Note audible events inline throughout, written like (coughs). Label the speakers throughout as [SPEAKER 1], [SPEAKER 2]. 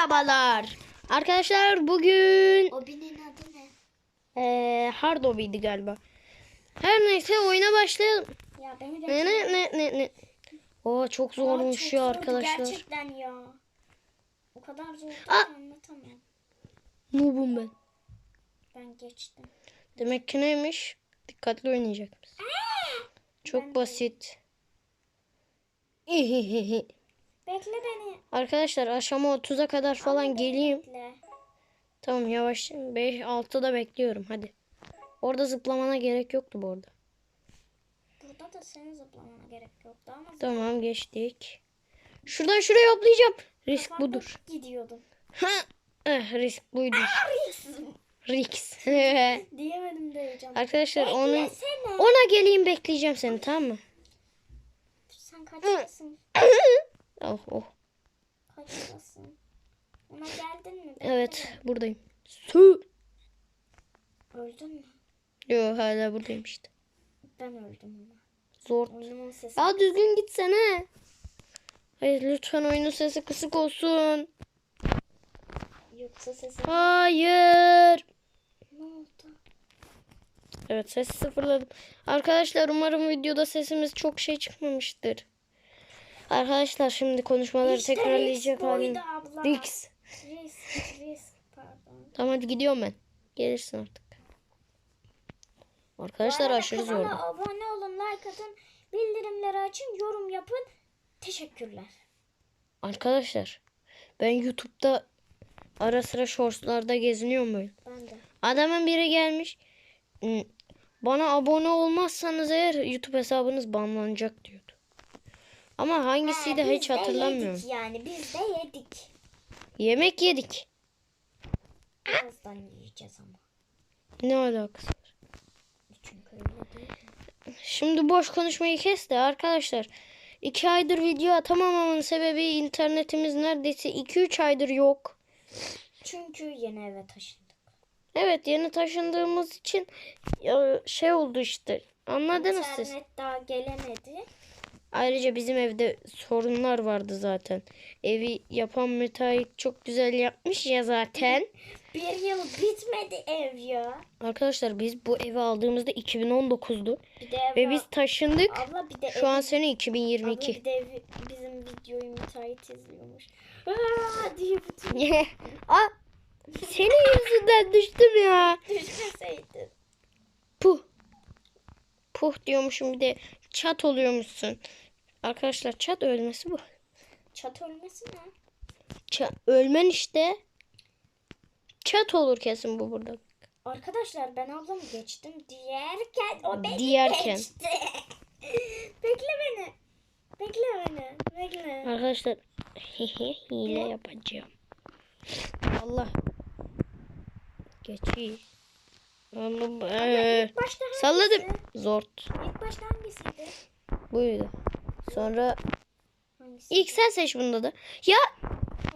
[SPEAKER 1] Merhabalar. Arkadaşlar bugün
[SPEAKER 2] Obinin adı ne?
[SPEAKER 1] eee hard hobby'di galiba. Her neyse oyuna başlayalım.
[SPEAKER 2] Ya beni
[SPEAKER 1] Ne ne ne ne ne. Oo çok zormuş
[SPEAKER 2] çok
[SPEAKER 1] ya
[SPEAKER 2] zordu
[SPEAKER 1] arkadaşlar.
[SPEAKER 2] Gerçekten ya. O kadar zor anlatamam.
[SPEAKER 1] Noob'um ben.
[SPEAKER 2] Ben geçtim.
[SPEAKER 1] Demek ki neymiş? Dikkatli oynayacak mısın? Çok
[SPEAKER 2] Ben
[SPEAKER 1] basit. (laughs)
[SPEAKER 2] Bekle beni.
[SPEAKER 1] Arkadaşlar aşama 30'a kadar falan
[SPEAKER 2] beni
[SPEAKER 1] geleyim.
[SPEAKER 2] Bekle.
[SPEAKER 1] Tamam yavaş 5 6'da bekliyorum hadi. Orada zıplamana gerek yoktu bu arada.
[SPEAKER 2] Burada da senin zıplamana gerek yoktu ama
[SPEAKER 1] Tamam geçtik. Şuradan şuraya hoplayacağım. Risk
[SPEAKER 2] kafamda
[SPEAKER 1] budur.
[SPEAKER 2] gidiyordum.
[SPEAKER 1] Ha, eh, risk buydu.
[SPEAKER 2] Arıyorsun.
[SPEAKER 1] Risk. (laughs) (laughs)
[SPEAKER 2] Diyemedim de heyecan.
[SPEAKER 1] Arkadaşlar onu ona geleyim bekleyeceğim seni tamam mı?
[SPEAKER 2] Sen kaçtasın? (laughs)
[SPEAKER 1] Oh oh.
[SPEAKER 2] Kaçtasın? Ona geldin mi?
[SPEAKER 1] Evet buradayım. Su.
[SPEAKER 2] Öldün mü?
[SPEAKER 1] Yo hala buradayım işte.
[SPEAKER 2] Ben öldüm ama.
[SPEAKER 1] Zor. Ya düzgün gitsene. Hayır lütfen oyunun sesi kısık olsun.
[SPEAKER 2] Yoksa sesi
[SPEAKER 1] Hayır.
[SPEAKER 2] ne oldu?
[SPEAKER 1] Evet sesi sıfırladım. Arkadaşlar umarım videoda sesimiz çok şey çıkmamıştır. Arkadaşlar şimdi konuşmaları
[SPEAKER 2] İşte
[SPEAKER 1] tekrarlayacak halim. Rix. Tamam hadi gidiyorum ben. Gelirsin artık. Arkadaşlar aşırı zor.
[SPEAKER 2] abone olun, like atın, bildirimleri açın, yorum yapın. Teşekkürler.
[SPEAKER 1] Arkadaşlar ben YouTube'da ara sıra shortslarda geziniyorum böyle.
[SPEAKER 2] Ben de.
[SPEAKER 1] Adamın biri gelmiş. "Hmm, Bana abone olmazsanız eğer YouTube hesabınız banlanacak diyordu. Ama hangisiydi
[SPEAKER 2] Ha,
[SPEAKER 1] hiç
[SPEAKER 2] de
[SPEAKER 1] hatırlamıyorum.
[SPEAKER 2] Yedik yani biz de yedik.
[SPEAKER 1] Yemek yedik.
[SPEAKER 2] Birazdan yiyeceğiz ama.
[SPEAKER 1] Ne alakası var?
[SPEAKER 2] Çünkü öyle değil.
[SPEAKER 1] Şimdi boş konuşmayı kes de arkadaşlar. 2 aydır video atamamamın sebebi internetimiz neredeyse 2-3 aydır yok.
[SPEAKER 2] Çünkü yeni eve taşındık.
[SPEAKER 1] Evet yeni taşındığımız için ya, şey oldu işte. Anladınız siz.
[SPEAKER 2] İnternet daha gelemedi.
[SPEAKER 1] Ayrıca bizim evde sorunlar vardı zaten. Evi yapan müteahhit çok güzel yapmış ya zaten. (laughs)
[SPEAKER 2] Bir yıl bitmedi ev ya.
[SPEAKER 1] Arkadaşlar biz bu evi aldığımızda 2019'du.
[SPEAKER 2] Bir de ev
[SPEAKER 1] Ve biz taşındık.
[SPEAKER 2] Abla bir de
[SPEAKER 1] Şu an
[SPEAKER 2] evi-
[SPEAKER 1] sene
[SPEAKER 2] Abla
[SPEAKER 1] 2022.
[SPEAKER 2] bir de evi- bizim videoyu müteahhit izliyormuş. Aa diye bütün (laughs)
[SPEAKER 1] Aa, senin yüzünden düştüm ya. (laughs)
[SPEAKER 2] düşmeseydin.
[SPEAKER 1] Puh. Puh diyormuşum bir de çat oluyormuşsun. Arkadaşlar çat ölmesi bu.
[SPEAKER 2] Çat ölmesi ne?
[SPEAKER 1] Ça- ölmen işte. Çat olur kesin bu burada.
[SPEAKER 2] Arkadaşlar ben ablamı geçtim diyerken o beni
[SPEAKER 1] Diyerken.
[SPEAKER 2] geçti. (laughs) Bekle beni. Bekle beni. Bekle.
[SPEAKER 1] Arkadaşlar hile yapacağım. Allah. Geçeyim. Ama
[SPEAKER 2] hangisi?
[SPEAKER 1] salladım. Zort.
[SPEAKER 2] İlk başta hangisiydi?
[SPEAKER 1] Buydu. Sonra
[SPEAKER 2] Hangisi?
[SPEAKER 1] ilk sen seç bunda da. Ya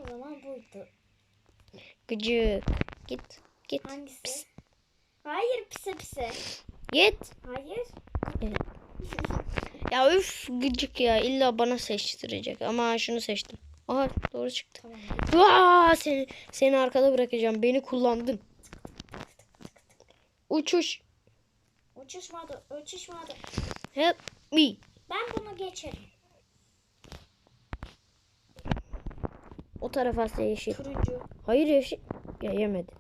[SPEAKER 2] O zaman buydu.
[SPEAKER 1] gıcık. Git. Git.
[SPEAKER 2] Hangisi? Hayır pise pise.
[SPEAKER 1] Git.
[SPEAKER 2] Hayır.
[SPEAKER 1] Ya üf gıcık ya. İlla bana seçtirecek. Ama şunu seçtim. Aha doğru çıktı.
[SPEAKER 2] Tamam.
[SPEAKER 1] Vaa seni seni arkada bırakacağım. Beni kullandın. Uçuş.
[SPEAKER 2] Uçuşmadı. Uçuşmadı.
[SPEAKER 1] Help me.
[SPEAKER 2] Ben bunu geçerim.
[SPEAKER 1] O taraf Asya yeşil.
[SPEAKER 2] Turuncu.
[SPEAKER 1] Hayır yeşil. Ya yemedi.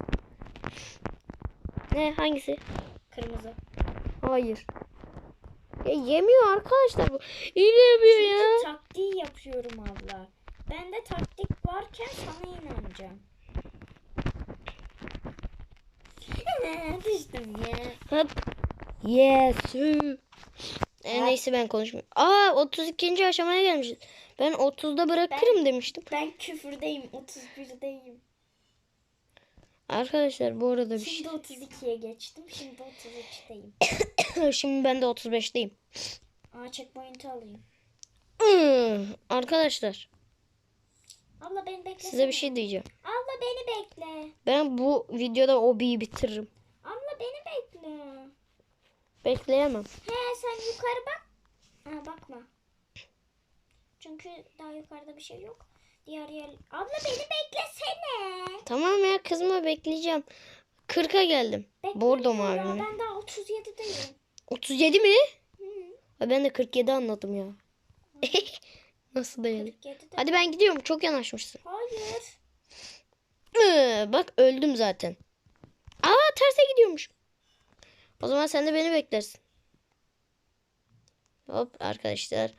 [SPEAKER 1] Ne hangisi?
[SPEAKER 2] Kırmızı.
[SPEAKER 1] Hayır. Ya yemiyor arkadaşlar bu. Hile yapıyor ya.
[SPEAKER 2] Çünkü taktiği yapıyorum abla. Bende taktik varken sana inanacağım. (laughs) Düştüm ya.
[SPEAKER 1] Hop. Yes. E, neyse ben konuşmuyorum. Aa 32. aşamaya gelmişiz. Ben 30'da bırakırım demiştim.
[SPEAKER 2] Ben küfürdeyim. 31'deyim.
[SPEAKER 1] Arkadaşlar bu arada bir
[SPEAKER 2] Şimdi 32'ye geçtim. Şimdi 33'teyim.
[SPEAKER 1] şey. (coughs) Şimdi ben de 35'teyim.
[SPEAKER 2] Aa checkpoint'i alayım.
[SPEAKER 1] Hmm, Arkadaşlar
[SPEAKER 2] Abla beni bekle.
[SPEAKER 1] size bir şey diyeceğim.
[SPEAKER 2] Abla beni bekle.
[SPEAKER 1] Ben bu videoda OB'yi bitiririm.
[SPEAKER 2] Abla beni bekle.
[SPEAKER 1] Bekleyemem.
[SPEAKER 2] He sen yukarı bak. Ha bakma. Çünkü daha yukarıda bir şey yok. Diğer yer. Abla beni beklesene.
[SPEAKER 1] Tamam ya kızma bekleyeceğim. 40'a geldim. Bordo
[SPEAKER 2] Ya,
[SPEAKER 1] mavi?
[SPEAKER 2] Ben daha 37'deyim.
[SPEAKER 1] 37 mi?
[SPEAKER 2] Hı.
[SPEAKER 1] Ben de 47 anladım ya. (laughs) Nasıl?
[SPEAKER 2] 47'de.
[SPEAKER 1] Hadi ben gidiyorum. Çok yanaşmışsın.
[SPEAKER 2] Hayır.
[SPEAKER 1] Ee, bak öldüm zaten. Aa terse gidiyormuş. O zaman sen de beni beklersin. Hop arkadaşlar.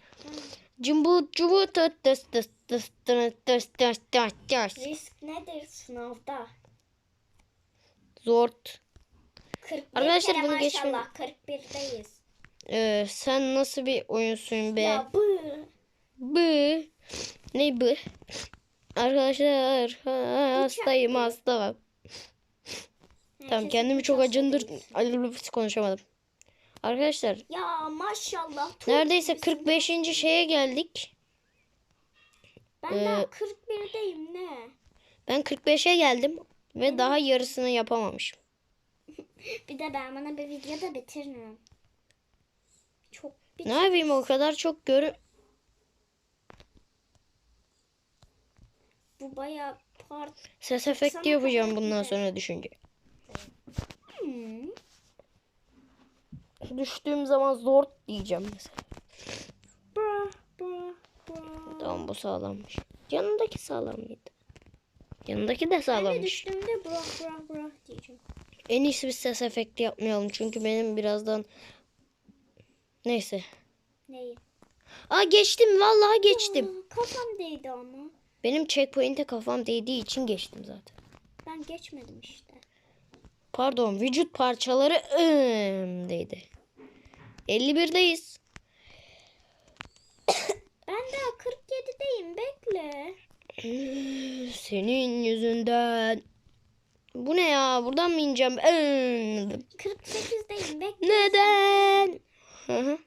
[SPEAKER 1] Cımbut cımbut tıs tıs tıs tıs tıs tıs tıs tıs tıs.
[SPEAKER 2] Risk nedir sınavda?
[SPEAKER 1] Zort.
[SPEAKER 2] 41
[SPEAKER 1] Arkadaşlar
[SPEAKER 2] kere
[SPEAKER 1] bunu
[SPEAKER 2] maşallah 41'deyiz.
[SPEAKER 1] Ee, sen nasıl bir oyunsun be?
[SPEAKER 2] Ya bu.
[SPEAKER 1] Bı. Ne bu? Arkadaşlar ha, hastayım hasta bak. Tamam kendimi çok acındır. Ay, konuşamadım. Arkadaşlar
[SPEAKER 2] Ya maşallah.
[SPEAKER 1] neredeyse
[SPEAKER 2] iyisin.
[SPEAKER 1] 45. şeye geldik.
[SPEAKER 2] Ben
[SPEAKER 1] Ee,
[SPEAKER 2] daha 41'deyim ne?
[SPEAKER 1] Ben 45'e geldim ve daha yarısını yapamamışım. (laughs)
[SPEAKER 2] Bir de ben bana bir videoda bitiririm. Çok bir
[SPEAKER 1] Ne yapayım o kadar çok görü...
[SPEAKER 2] bu bayağı part.
[SPEAKER 1] Ses efekti yapacağım bundan sonra düşünce. Düştüğüm zaman zor diyeceğim mesela. Tamam bu sağlammış. Yanındaki sağlam mıydı? Yanındaki de
[SPEAKER 2] Ben de
[SPEAKER 1] sağlammış.
[SPEAKER 2] düştüğümde bra bra bra diyeceğim.
[SPEAKER 1] En iyisi bir ses efekti yapmayalım çünkü benim birazdan neyse.
[SPEAKER 2] Neyi?
[SPEAKER 1] Aa geçtim vallahi geçtim.
[SPEAKER 2] Aa, kafam değdi ama.
[SPEAKER 1] Benim checkpoint'e kafam değdiği için geçtim zaten.
[SPEAKER 2] Ben geçmedim işte.
[SPEAKER 1] Pardon vücut parçaları ım, değdi. 51'deyiz. (coughs)
[SPEAKER 2] Ben daha 47'deyim bekle.
[SPEAKER 1] Senin yüzünden. Bu ne ya? Buradan mı ineceğim? Im.
[SPEAKER 2] 48'deyim bekle.
[SPEAKER 1] Neden? Hı hı.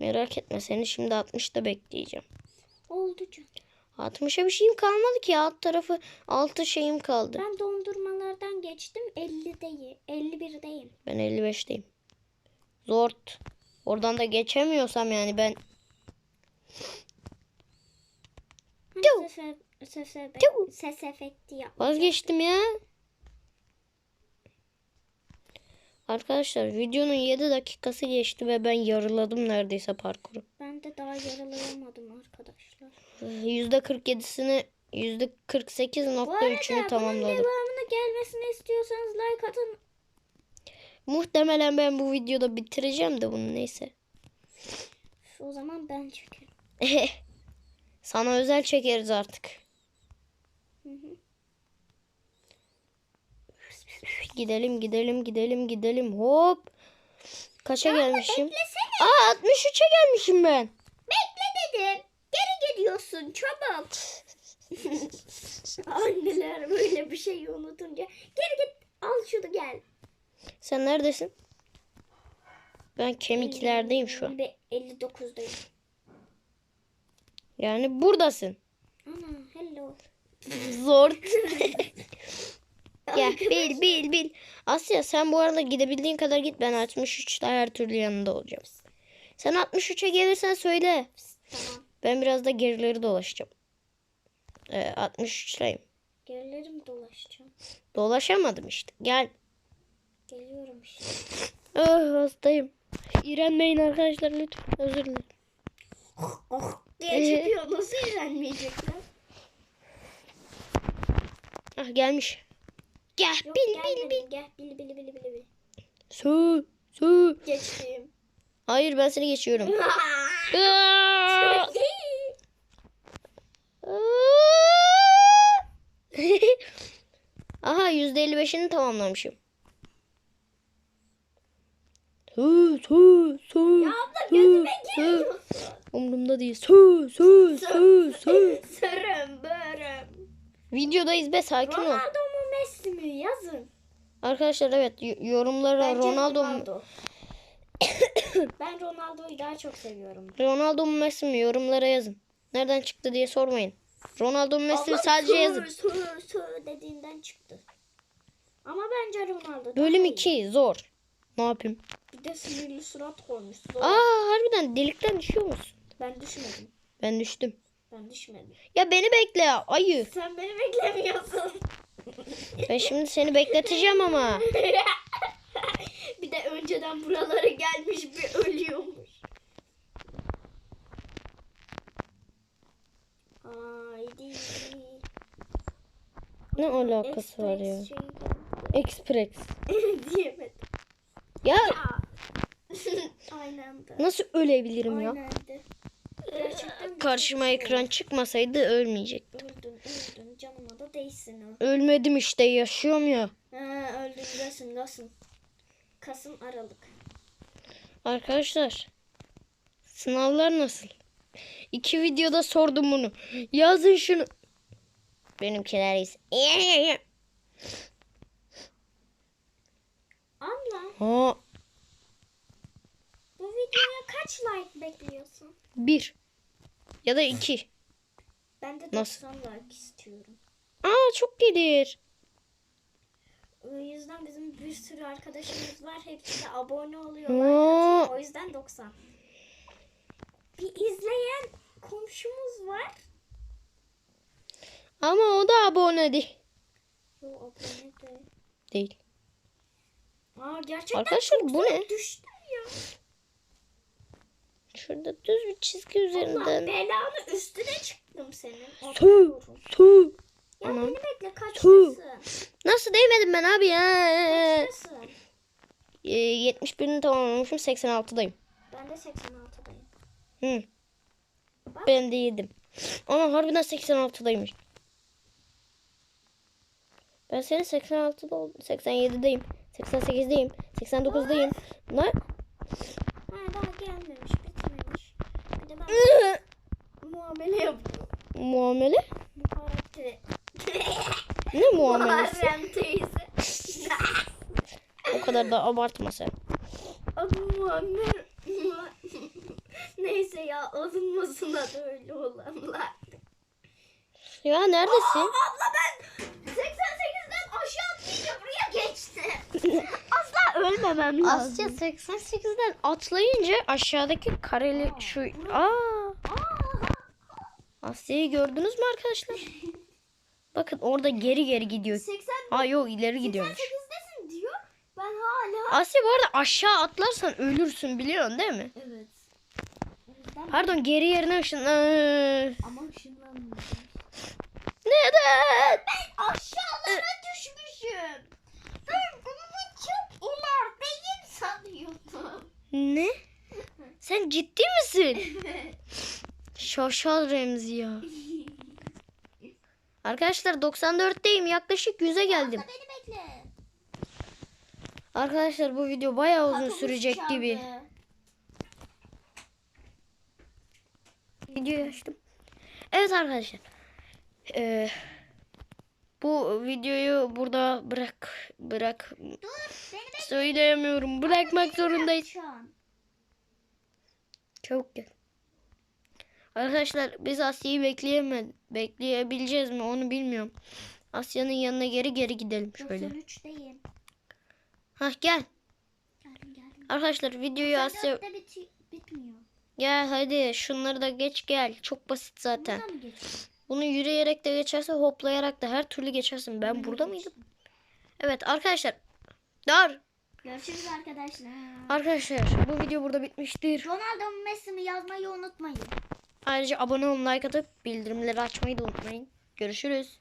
[SPEAKER 1] Merak etme seni şimdi 60'ta bekleyeceğim.
[SPEAKER 2] Oldu canım.
[SPEAKER 1] 60'a bir şeyim kalmadı ki alt tarafı 6 şeyim kaldı.
[SPEAKER 2] Ben dondurmalardan geçtim 50'deyim. 51'deyim.
[SPEAKER 1] Ben 55'teyim. Zort. Oradan da geçemiyorsam yani ben
[SPEAKER 2] ses, ses,
[SPEAKER 1] Tüh.
[SPEAKER 2] ses efekti yap.
[SPEAKER 1] vazgeçtim ya. Arkadaşlar videonun 7 dakikası geçti ve ben yarıladım neredeyse parkuru.
[SPEAKER 2] Ben de daha yaralayamadım arkadaşlar.
[SPEAKER 1] %47'sini
[SPEAKER 2] Bu arada
[SPEAKER 1] %48.3'ünü
[SPEAKER 2] bunun
[SPEAKER 1] tamamladım.
[SPEAKER 2] devamını gelmesini istiyorsanız like atın.
[SPEAKER 1] Muhtemelen ben bu videoda bitireceğim de bunu neyse.
[SPEAKER 2] O zaman ben çekerim. (laughs)
[SPEAKER 1] Sana özel çekeriz artık. Gidelim gidelim gidelim gidelim hop. Kaça gelmişim?
[SPEAKER 2] Beklesene.
[SPEAKER 1] Aa 63'e gelmişim ben.
[SPEAKER 2] Bekle dedim. Geri gidiyorsun çabuk. (laughs) Anneler böyle bir şeyi unutunca. Geri git al şunu gel.
[SPEAKER 1] Sen neredesin? Ben kemiklerdeyim şu an.
[SPEAKER 2] Ve 59'dayım.
[SPEAKER 1] Yani buradasın.
[SPEAKER 2] Ana hello.
[SPEAKER 1] Zor. (laughs) ya bil bil bil. Asya sen bu arada gidebildiğin kadar git. Ben 63'te her türlü yanında olacağım. Sen 63'e gelirsen söyle.
[SPEAKER 2] Tamam.
[SPEAKER 1] Ben biraz da gerileri dolaşacağım. Ee, 63'teyim.
[SPEAKER 2] Gerilerim dolaşacağım.
[SPEAKER 1] Dolaşamadım işte. Gel.
[SPEAKER 2] Geliyorum işte.
[SPEAKER 1] Ah hastayım. İğrenmeyin arkadaşlar lütfen. Özür dilerim.
[SPEAKER 2] Oh diye çıkıyor. Nasıl eğlenmeyecekler?
[SPEAKER 1] Ah gelmiş. Gel
[SPEAKER 2] Yok
[SPEAKER 1] bil bil bil.
[SPEAKER 2] Gel bil bil bil bil bil.
[SPEAKER 1] Su su.
[SPEAKER 2] Geçtim.
[SPEAKER 1] Hayır ben seni geçiyorum. (laughs) (laughs) Aha %55'ini tamamlamışım. Su su su.
[SPEAKER 2] Ya abla gözüme
[SPEAKER 1] su.
[SPEAKER 2] giriyorsun.
[SPEAKER 1] Umurumda değil. Su su su su.
[SPEAKER 2] Sırım börüm.
[SPEAKER 1] Videodayız be sakin ol.
[SPEAKER 2] Ronaldo mu Messi mi yazın.
[SPEAKER 1] Arkadaşlar evet yorumlara
[SPEAKER 2] Bence
[SPEAKER 1] Ronaldo mu
[SPEAKER 2] Ronaldo. (coughs) ben Ronaldo'yu daha çok seviyorum.
[SPEAKER 1] Ronaldo mu Messi mi yorumlara yazın. Nereden çıktı diye sormayın. Ronaldo mu Messi mi sadece yazın.
[SPEAKER 2] Sığ sığ dediğinden çıktı. Ama bence Ronaldo.
[SPEAKER 1] Bölüm
[SPEAKER 2] iyi.
[SPEAKER 1] 2 zor. Ne yapayım?
[SPEAKER 2] Bir de sinirli surat koymuşsun.
[SPEAKER 1] Aa harbiden delikten düşüyor musun?
[SPEAKER 2] Ben düşmedim.
[SPEAKER 1] Ben düştüm.
[SPEAKER 2] Ben düşmedim.
[SPEAKER 1] Ya beni bekle ya, ayı.
[SPEAKER 2] Sen beni beklemiyorsun.
[SPEAKER 1] Ben şimdi seni bekleteceğim ama. (laughs)
[SPEAKER 2] bir de önceden buralara gelmiş bir ölüyormuş. Haydi.
[SPEAKER 1] Ne alakası var ya?
[SPEAKER 2] Express şey- (laughs) Diyemedim.
[SPEAKER 1] Ya
[SPEAKER 2] Ya. (laughs) Aynı anda.
[SPEAKER 1] nasıl ölebilirim ya?
[SPEAKER 2] Anda. Gerçekten
[SPEAKER 1] Karşıma ekran çıkmasaydı ölmeyecektim.
[SPEAKER 2] öldün öldün canıma değsin o.
[SPEAKER 1] Ölmedim işte yaşıyorum ya.
[SPEAKER 2] Ha öldün gasın gasın. Kasım Aralık.
[SPEAKER 1] Arkadaşlar sınavlar nasıl? İki videoda sordum bunu. Yazın şunu. Benimkiler ise.
[SPEAKER 2] Abla
[SPEAKER 1] Ha,
[SPEAKER 2] bu videoya kaç like bekliyorsun?
[SPEAKER 1] bir ya da iki.
[SPEAKER 2] Ben de
[SPEAKER 1] Nasıl?
[SPEAKER 2] 90 like istiyorum.
[SPEAKER 1] Aa çok gelir.
[SPEAKER 2] O yüzden bizim bir sürü arkadaşımız var. Hepsi de abone oluyor. like
[SPEAKER 1] Oo.
[SPEAKER 2] atıyor. O yüzden 90. Bir izleyen komşumuz var.
[SPEAKER 1] Ama o da abone değil.
[SPEAKER 2] Yo abone de.
[SPEAKER 1] Değil.
[SPEAKER 2] Aa gerçekten
[SPEAKER 1] Arkadaşlar, bu ne?
[SPEAKER 2] düştüm ya.
[SPEAKER 1] Şurada düz bir çizgi
[SPEAKER 2] Allah
[SPEAKER 1] üzerinden.
[SPEAKER 2] belanı üstüne çıktım senin.
[SPEAKER 1] Tüh.
[SPEAKER 2] Atıyorum. Ya beni bekle kaçtasın?
[SPEAKER 1] Nasıl değmedim ben abi ya?
[SPEAKER 2] Kaçtasın?
[SPEAKER 1] Ee, 71'ini tamamlamışım 86'dayım.
[SPEAKER 2] Ben de 86'dayım.
[SPEAKER 1] Hı. Ben de yedim. Ama harbiden 86'daymış. Ben senin 86'da oldum. 87'deyim. 88'deyim. 89'dayım. Ne?
[SPEAKER 2] Ha daha gelmemiş bitmemiş. Bir de ben muamele yapıyorum.
[SPEAKER 1] Muamele?
[SPEAKER 2] Muharrem
[SPEAKER 1] Ne muamelesi?
[SPEAKER 2] Muharrem teyze.
[SPEAKER 1] O kadar da abartma sen.
[SPEAKER 2] Muammer. Neyse ya alınmasına da öyle olanlar.
[SPEAKER 1] Ya neredesin?
[SPEAKER 2] Abla ben 88'den aşağı atlayınca buraya geçti. (laughs) Asla ölmemem
[SPEAKER 1] Asya 88'den atlayınca aşağıdaki kareli şu... Aa, Asya'yı gördünüz mü arkadaşlar? (laughs) Bakın orada geri geri gidiyor.
[SPEAKER 2] 80
[SPEAKER 1] Ha yok ileri gidiyormuş.
[SPEAKER 2] 88'desin diyor. Ben hala
[SPEAKER 1] Asya bu arada aşağı atlarsan ölürsün biliyorsun değil mi?
[SPEAKER 2] Evet.
[SPEAKER 1] Pardon geri yerine ışın. Öf.
[SPEAKER 2] ama ışınlanmıyorum.
[SPEAKER 1] Neden?
[SPEAKER 2] Aşağılara düşmüşüm. Ben bunu çok ilerideyim sanıyordum.
[SPEAKER 1] Ne? Sen ciddi misin? Şaşal Remzi ya. (laughs) Arkadaşlar 94'teyim. Yaklaşık 100'e geldim. Arkadaşlar bu video bayağı uzun
[SPEAKER 2] Kapımız
[SPEAKER 1] sürecek
[SPEAKER 2] çaldı.
[SPEAKER 1] gibi. Videoyu açtım. Evet arkadaşlar. Ee, bu videoyu burada bırak bırak
[SPEAKER 2] Dur
[SPEAKER 1] söyleyemiyorum. Bırakmak zorundayız. Çabuk gel. Arkadaşlar biz Asya'yı bekleyemez bekleyebileceğiz mi onu bilmiyorum. Asya'nın yanına geri geri gidelim şöyle.
[SPEAKER 2] 93'teyim.
[SPEAKER 1] Hah gel.
[SPEAKER 2] Geldim geldim.
[SPEAKER 1] Arkadaşlar videoyu Asya
[SPEAKER 2] 94'te biti- bitmiyor.
[SPEAKER 1] gel hadi şunları da geç gel. Çok basit zaten. Bunu yürüyerek de geçerse hoplayarak da her türlü geçersin. Ben burada mıydım? Evet arkadaşlar. Dar.
[SPEAKER 2] Görüşürüz arkadaşlar.
[SPEAKER 1] Arkadaşlar bu video burada bitmiştir.
[SPEAKER 2] Ronaldo Messi mi yazmayı unutmayın.
[SPEAKER 1] Ayrıca abone olun, like atıp bildirimleri açmayı da unutmayın. Görüşürüz.